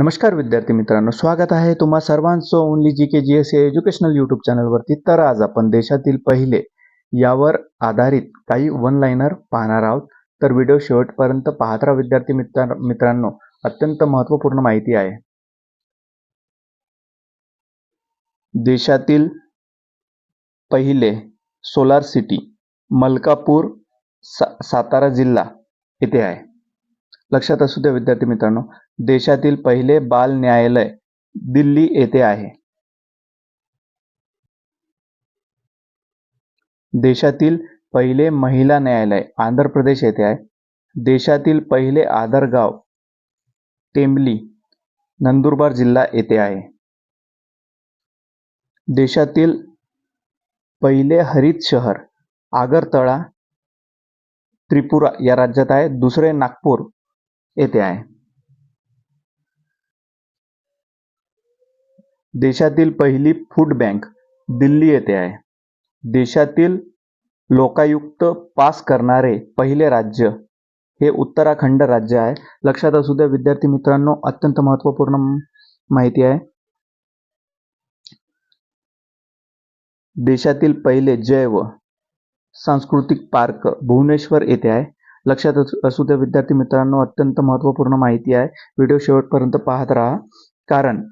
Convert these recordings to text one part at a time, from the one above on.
नमस्कार विद्यार्थी मित्रांनो स्वागत आहे तुम्हा सर्वांचं only G K G S educational YouTube चॅनलवरती तर आज आपण देशातील पहिले यावर आधारित काही वन लाईनर पाहणार आहोत. तर व्हिडिओ शेवटपर्यंत पाहत राहा विद्यार्थी मित्र मित्रांनो. अत्यंत महत्त्वपूर्ण माहिती आहे. देशातील पहिले सोलार सिटी मलकापूर सा सातारा जिल्हा येथे आहे. लक्षात असू द्या विद्यार्थी मित्रांनो देशातील पहिले बाल न्यायालय दिल्ली येथे आहे. देशातील पहिले महिला न्यायालय आंध्र प्रदेश येथे आहे. देशातील पहिले आधार गाव टेंबली नंदुरबार जिल्हा येथे आहे. देशातील पहिले हरित शहर आगरतळा त्रिपुरा या राज्यात आहे. दुसरे नागपूर येथे आहे. देशातील पहिली फूड बँक दिल्ली येथे आहे. देशातील लोकायुक्त पास करणारे पहिले राज्य हे उत्तराखंड राज्य आहे. लक्षात असू द्या विद्यार्थी मित्रांनो अत्यंत महत्त्वपूर्ण माहिती आहे. देशातील पहिले जैव सांस्कृतिक पार्क भुवनेश्वर येथे आहे. लक्षात असू- द्या विद्यार्थी मित्रांनो अत्यंत महत्त्वपूर्ण माहिती आहे. व्हिडिओ शेवटपर्यंत पाहत राहा. कारण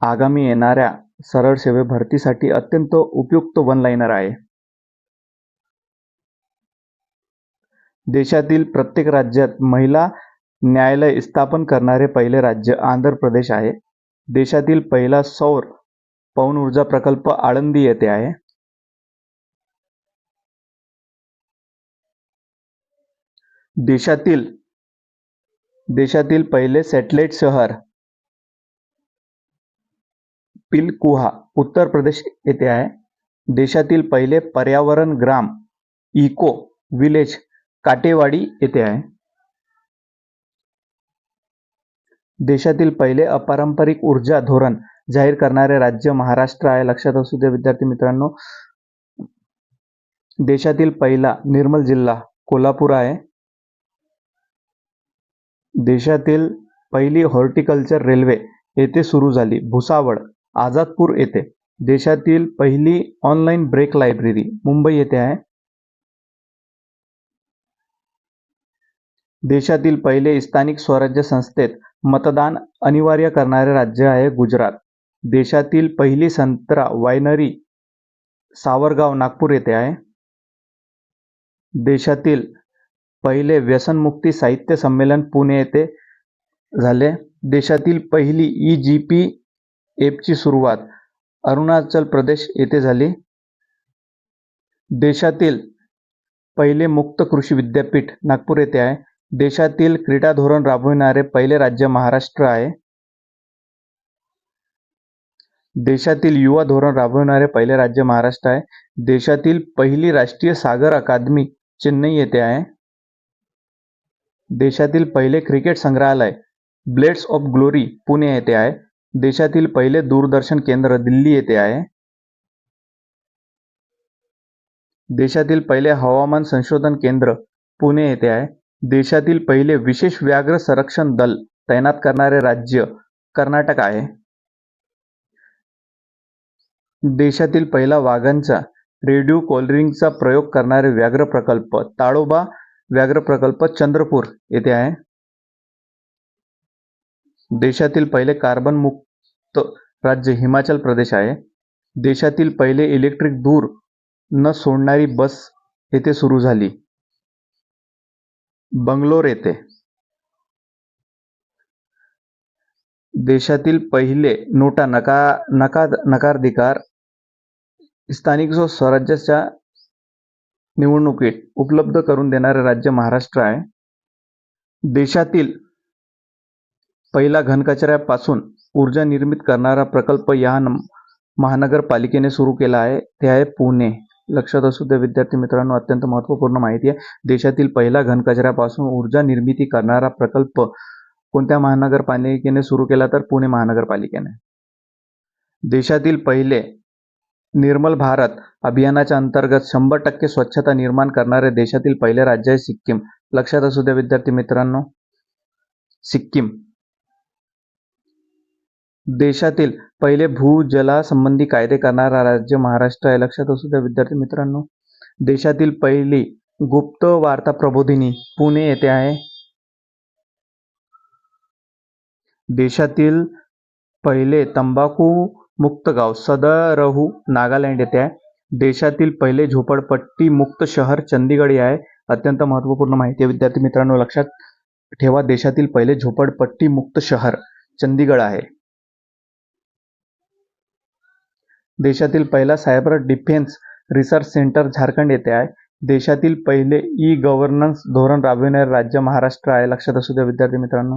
आगामी येणाऱ्या सरळ सेवे भरतीसाठी अत्यंत उपयुक्त वन लाईनर आहे. देशातील प्रत्येक राज्यात महिला न्यायालय स्थापन करणारे पहिले राज्य आंध्र प्रदेश आहे. देशातील पहिला सौर पवन ऊर्जा प्रकल्प आळंदी येथे आहे. देशातील देशातील पहिले सॅटेलाइट शहर पिलकुहा उत्तर प्रदेश येथे आहे. देशातील पहिले पर्यावरण ग्राम इको विलेज काटेवाडी येथे आहे. देशातील पहिले अपारंपरिक ऊर्जा धोरण जाहीर करणारे राज्य महाराष्ट्र आहे. लक्षात असू दे विद्यार्थी मित्रांनो. देशातील पहिला निर्मल जिल्हा कोल्हापूर आहे. देशातील पहिली हॉर्टिकल्चर रेल्वे येथे सुरू झाली. भुसावळ आझादपूर येथे. देशातील पहिली ऑनलाईन ब्रेक लायब्ररी मुंबई येथे आहे. देशातील पहिले स्थानिक स्वराज्य संस्थेत मतदान अनिवार्य करणारे राज्य आहे गुजरात. देशातील पहिली संत्रा वायनरी सावरगाव नागपूर येथे आहे. देशातील पहिले व्यसनमुक्ती साहित्य संमेलन पुणे येथे झाले. देशातील पहिली ई जी पी एपची सुरुवात अरुणाचल प्रदेश येथे झाली. देशातील पहिले मुक्त कृषी विद्यापीठ नागपूर येथे आहे. देशातील क्रीडा धोरण राबविणारे पहिले राज्य महाराष्ट्र आहे. देशातील युवा धोरण राबविणारे पहिले राज्य महाराष्ट्र आहे. देशातील पहिली राष्ट्रीय सागर अकादमी चेन्नई येथे आहे. देशातील पहिले क्रिकेट संग्रहालय ब्लेड्स ऑफ ग्लोरी पुणे येथे आहे. देशातील पहिले दूरदर्शन केंद्र दिल्ली येथे आहे. देशातील पहिले हवामान संशोधन केंद्र पुणे येथे आहे. देशातील पहिले विशेष व्याघ्र संरक्षण दल तैनात करणारे राज्य कर्नाटक आहे. देशातील पहिला वाघांचा रेडिओ कॉलरिंगचा प्रयोग करणारे व्याघ्र प्रकल्प ताडोबा व्याघ्र प्रकल्प चंद्रपूर येथे आहे. देशातील पहिले कार्बन मुक्त राज्य हिमाचल प्रदेश आहे. देशातील पहिले इलेक्ट्रिक दूर न सोडणारी बस येथे सुरू झाली. बंगलोर येथे. देशातील पहिले नोटा नका नका नकाराधिकार स्थानिक जो स्वराज्याच्या निवडणुकीत उपलब्ध करून देणारे राज्य महाराष्ट्र आहे. देशातील पहिला घनकचऱ्यापासून ऊर्जा निर्मित करणारा प्रकल्प या महानगरपालिकेने सुरू केला आहे. ते आहे पुणे. लक्षात असू द्या विद्यार्थी मित्रांनो अत्यंत महत्त्वपूर्ण माहिती आहे. देशातील पहिला घनकचऱ्यापासून ऊर्जा निर्मिती करणारा प्रकल्प कोणत्या महानगरपालिकेने सुरू केला तर पुणे महानगरपालिकेने? देशातील पहिले निर्मल भारत अभियानाच्या अंतर्गत शंभर टक्के स्वच्छता निर्माण करणारे देशातील पहिले राज्य आहे सिक्कीम. लक्षात असू द्या विद्यार्थी मित्रांनो. सिक्कीम. देशातील पहिले भूजलासंबंधी कायदे करणारा राज्य महाराष्ट्र आहे. लक्षात असू द्या विद्यार्थी मित्रांनो. देशातील पहिली गुप्त वार्ता प्रबोधिनी पुणे येथे आहे. देशातील पहिले तंबाखू मुक्त गाव सदरहू नागालँड येथे आहे. देशातील पहिले झोपडपट्टी मुक्त शहर चंदीगड हे आहे. अत्यंत महत्त्वपूर्ण माहिती आहे. विद्यार्थी मित्रांनो लक्षात ठेवा देशातील पहिले झोपडपट्टी मुक्त शहर चंदीगड आहे. देशातील पहिला cyber defence research centre Jharkhand येथे आहे. देशातील पहिले ई गव्हर्नन्स धोरण राबविणारे राज्य महाराष्ट्र आहे. लक्षात असू द्या विद्यार्थी मित्रांनो.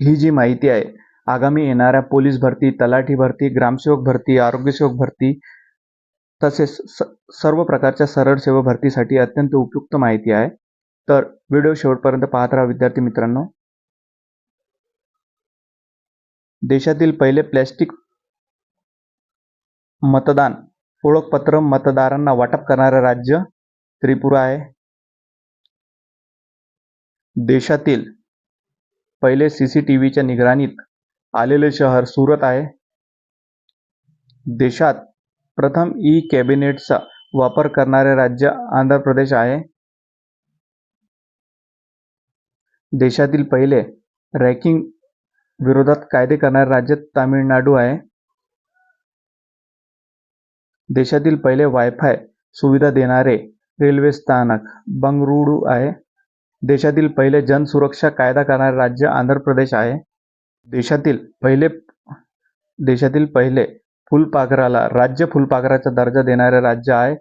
ही जी माहिती आहे आगामी येणाऱ्या पोलीस भरती तलाठी भरती ग्रामसेवक भरती आरोग्यसेवक भरती तसेच स सर्व प्रकारच्या सरळ सेवा भरतीसाठी अत्यंत उपयुक्त माहिती आहे. तर व्हिडिओ शेवटपर्यंत पाहत राहा विद्यार्थी मित्रांनो. देशातील पहिले प्लॅस्टिक मतदान ओळखपत्र मतदारांना वाटप करणारे राज्य त्रिपुरा आहे. देशातील पहिले सी सी टी व्हीच्या निगराणीत आलेले शहर सुरत आहे. देशात प्रथम ई कॅबिनेटचा वापर करणारे राज्य आंध्र प्रदेश आहे. देशातील पहिले रॅकिंग विरोधात कायदे करणारे राज्य तामिळनाडू आहे. देशातील पहिले वायफाय सुविधा देणारे रेल्वे स्थानक बंगळुरू आहे. देशातील पहिले जनसुरक्षा कायदा करणारे राज्य आंध्र प्रदेश आहे. देशातील पहिले देशातील पहिले फुलपाखराला राज्य फुलपाखराचा दर्जा देणारे राज्य आहे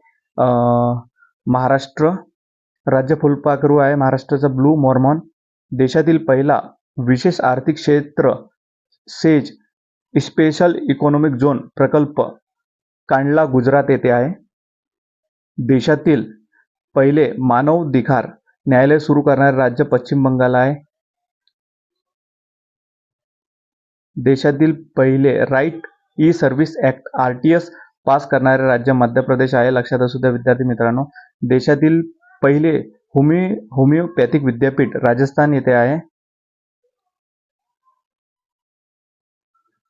महाराष्ट्र. राज्य फुलपाखरू आहे महाराष्ट्राचा ब्लू मॉर्मॉन. देशातील पहिला विशेष आर्थिक क्षेत्र सेज स्पेशल इकॉनॉमिक झोन प्रकल्प कांडला गुजरात येथे आहे. देशातील पहिले मानवाधिकार न्यायालय सुरू करणारे राज्य पश्चिम बंगाल आहे. देशातील पहिले right E service act R T S pass करणारे राज्य मध्य प्रदेश आहे. लक्षात असू द्या विद्यार्थी मित्रांनो. देशातील पहिले होमिओ होमिओपॅथिक विद्यापीठ राजस्थान येथे आहे.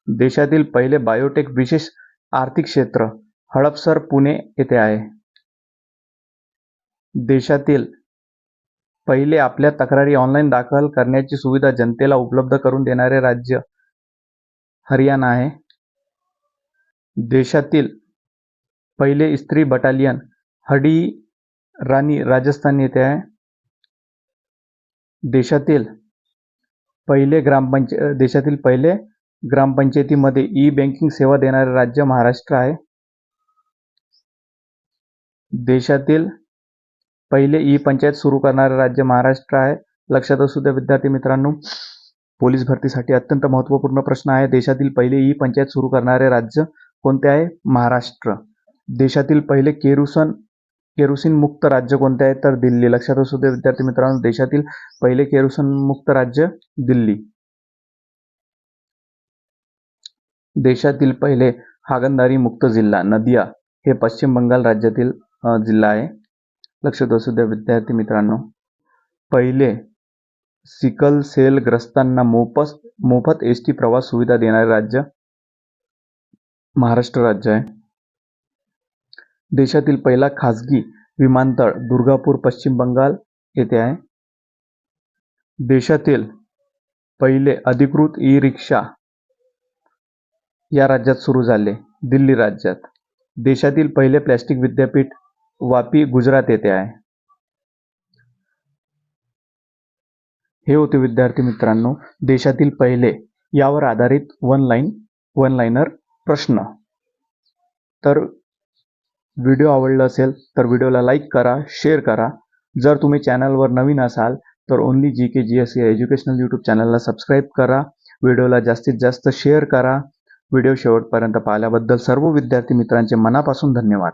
देशातील पहिले बायोटेक विशेष आर्थिक क्षेत्र हडपसर पुणे येथे आहे. देशातील पहिले आपल्या तक्रारी ऑनलाईन दाखल करण्याची सुविधा जनतेला उपलब्ध करून देणारे राज्य हरियाणा आहे. देशातील पहिले स्त्री बटालियन हडी राणी राजस्थान येथे आहे. देशातील पहिले ग्रामपंचाय देशातील पहिले ग्रामपंचायतीमध्ये ई बँकिंग सेवा देणारे राज्य महाराष्ट्र आहे. देशातील पहिले ई पंचायत सुरू करणारे राज्य महाराष्ट्र आहे. लक्षात असू द्या विद्यार्थी मित्रांनो. पोलीस भरतीसाठी अत्यंत महत्त्वपूर्ण प्रश्न आहे. देशातील पहिले ई पंचायत सुरू करणारे राज्य कोणते आहे? महाराष्ट्र. देशातील पहिले केरुसन केरोसिन मुक्त राज्य कोणते आहे? तर दिल्ली. लक्षात असू दे विद्यार्थी मित्रांनो देशातील पहिले केरोसिन मुक्त राज्य दिल्ली. देशातील पहिले हागंदारी मुक्त जिल्हा नदिया हे पश्चिम बंगाल राज्यातील जिल्हा आहे. लक्षात असू द्या विद्यार्थी मित्रांनो. पहिले सिकल सेल ग्रस्तांना मोफत मोफत एस टी प्रवास सुविधा देणारे राज्य महाराष्ट्र राज्य आहे. देशातील पहिला खासगी विमानतळ दुर्गापूर पश्चिम बंगाल येथे आहे. देशातील पहिले अधिकृत ई रिक्षा या राज्यात सुरू झाले दिल्ली राज्यात. देशातील पहिले प्लॅस्टिक विद्यापीठ वापी गुजरात येथे आहे. हे होते विद्यार्थी मित्रांनो देशातील पहिले यावर आधारित वन लाईन वन लाईनर प्रश्न. तर व्हिडिओ आवडला असेल तर व्हिडिओला लाईक करा शेअर करा. जर तुम्ही चॅनलवर नवीन असाल तर only G K G S या एज्युकेशनल यूट्यूब चॅनलला सबस्क्राईब करा. व्हिडिओला जास्तीत जास्त शेअर करा. व्हिडिओ शेवटपर्यंत पाहिल्याबद्दल सर्व विद्यार्थी मित्रांचे मनापासून धन्यवाद.